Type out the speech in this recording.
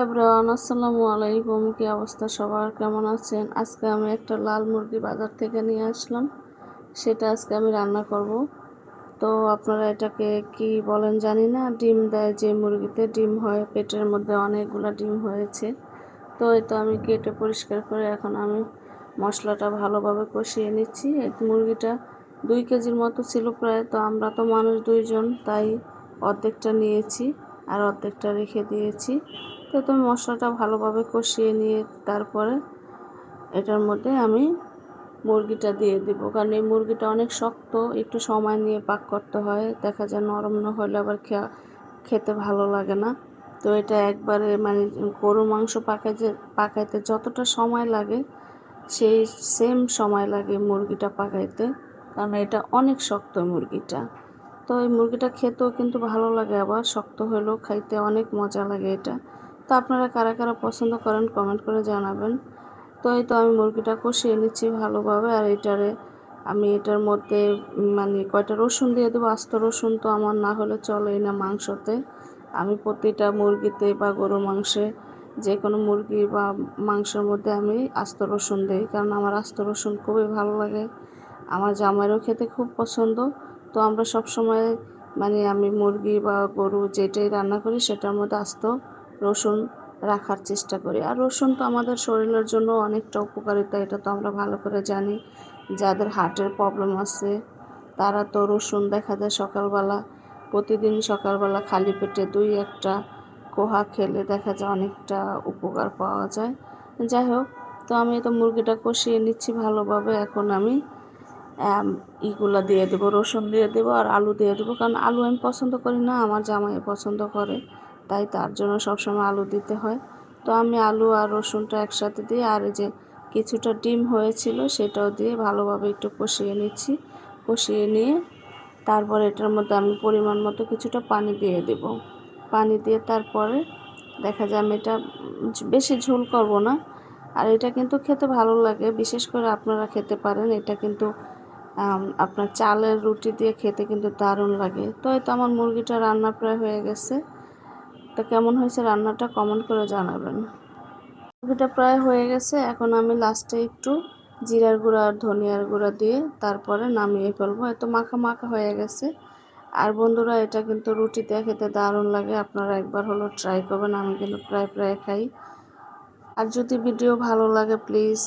আসসালামু আলাইকুম। কি অবস্থা সবার? কেমন আছেন? আজকে আমি একটা লাল মুরগি বাজার থেকে নিয়ে আসলাম। সেটা আজকে আমি রান্না করব। তো আপনারা এটাকে কি বলেন জানি না। ডিম দেয় যে মুরগিতে। ডিম হয়, পেটের মধ্যে অনেকগুলো ডিম হয়েছে। তো এই তো আমি কেটে পরিষ্কার করে এখন আমি মশলাটা ভালোভাবে কষিয়ে নিচ্ছি। এই মুরগিটা দুই কেজির মতো ছিল প্রায়। তো আমরা তো মানুষ দুইজন, তাই অর্ধেকটা নিয়েছি। আর অর্ধেকটা রেখে দিয়েছি। তো তুমি মশলাটা ভালোভাবে কষিয়ে নিয়ে তারপরে এটার মধ্যে আমি মুরগিটা দিয়ে দিব। কারণ এই মুরগিটা অনেক শক্ত, একটু সময় নিয়ে পাক করতে হয়। দেখা যায় নরম না হলে আবার খেতে ভালো লাগে না। তো এটা একবারে মানে গরু মাংস পাকাইতে পাকাইতে যতটা সময় লাগে, সেই সেম সময় লাগে মুরগিটা পাকাইতে। কারণ এটা অনেক শক্ত মুরগিটা। তো এই মুরগিটা খেতেও কিন্তু ভালো লাগে, আবার শক্ত হলেও খাইতে অনেক মজা লাগে এটা। তো আপনারা কারা কারা পছন্দ করেন কমেন্ট করে জানাবেন। তো এই তো আমি মুরগিটা কষিয়ে নিচ্ছি ভালোভাবে, আর এটারে আমি এটার মধ্যে মানে কয়টা রসুন দিয়ে দেবো? আস্ত রসুন তো আমার না হলে চলেই না মাংসতে। আমি প্রতিটা মুরগিতে বা গরু মাংসে যে কোনো মুরগি বা মাংসের মধ্যে আমি আস্ত রসুন দিই, কারণ আমার আস্ত রসুন খুবই ভালো লাগে। আমার জামাইরও খেতে খুব পছন্দ। তো আমরা সব সময় মানে আমি মুরগি বা গরু যেটাই রান্না করি সেটার মধ্যে আস্ত রসুন রাখার চেষ্টা করি। আর রসুন তো আমাদের শরীরের জন্য অনেকটা উপকারিতা, এটা তো আমরা ভালো করে জানি। যাদের হার্টের প্রবলেম আছে, তারা তো রসুন দেখা যায় সকালবেলা, প্রতিদিন সকালবেলা খালি পেটে দুই একটা কোহা খেলে দেখা যায় অনেকটা উপকার পাওয়া যায়। যাই হোক, তো আমি তো মুরগিটা কষিয়ে নিচ্ছি ভালোভাবে। এখন আমি ইগুলা দিয়ে দেবো, রসুন দিয়ে দেবো আর আলু দিয়ে দেবো। কারণ আলু আমি পছন্দ করি না, আমার জামাই পছন্দ করে, তাই তার জন্য সবসময় আলু দিতে হয়। তো আমি আলু আর রসুনটা একসাথে দিয়ে আর যে কিছুটা ডিম হয়েছিল সেটাও দিয়ে ভালোভাবে একটু কষিয়ে নিচ্ছি। কষিয়ে নিয়ে তারপর এটার মধ্যে আমি পরিমাণ মতো কিছুটা পানি দিয়ে দেব। পানি দিয়ে তারপরে দেখা যায় আমি এটা বেশি ঝোল করব না। আর এটা কিন্তু খেতে ভালো লাগে, বিশেষ করে আপনারা খেতে পারেন, এটা কিন্তু আপনার চালের রুটি দিয়ে খেতে কিন্তু দারুণ লাগে। তো এই তো আমার মুরগিটা রান্না প্রায় হয়ে গেছে। তো কেমন হয়েছে রান্নাটা কমেন্ট করে জানাবেন। মুরগিটা প্রায় হয়ে গেছে। এখন আমি লাস্টে একটু জিরার গুঁড়া আর ধনিয়ার গুঁড়া দিয়ে তারপরে নামিয়ে ফেলব। এত মাখা মাখা হয়ে গেছে। আর বন্ধুরা, এটা কিন্তু রুটিতে খেতে দারুণ লাগে। আপনারা একবার হলো ট্রাই করবেন। আমি কিন্তু প্রায় প্রায় খাই। আর যদি ভিডিও ভালো লাগে প্লিজ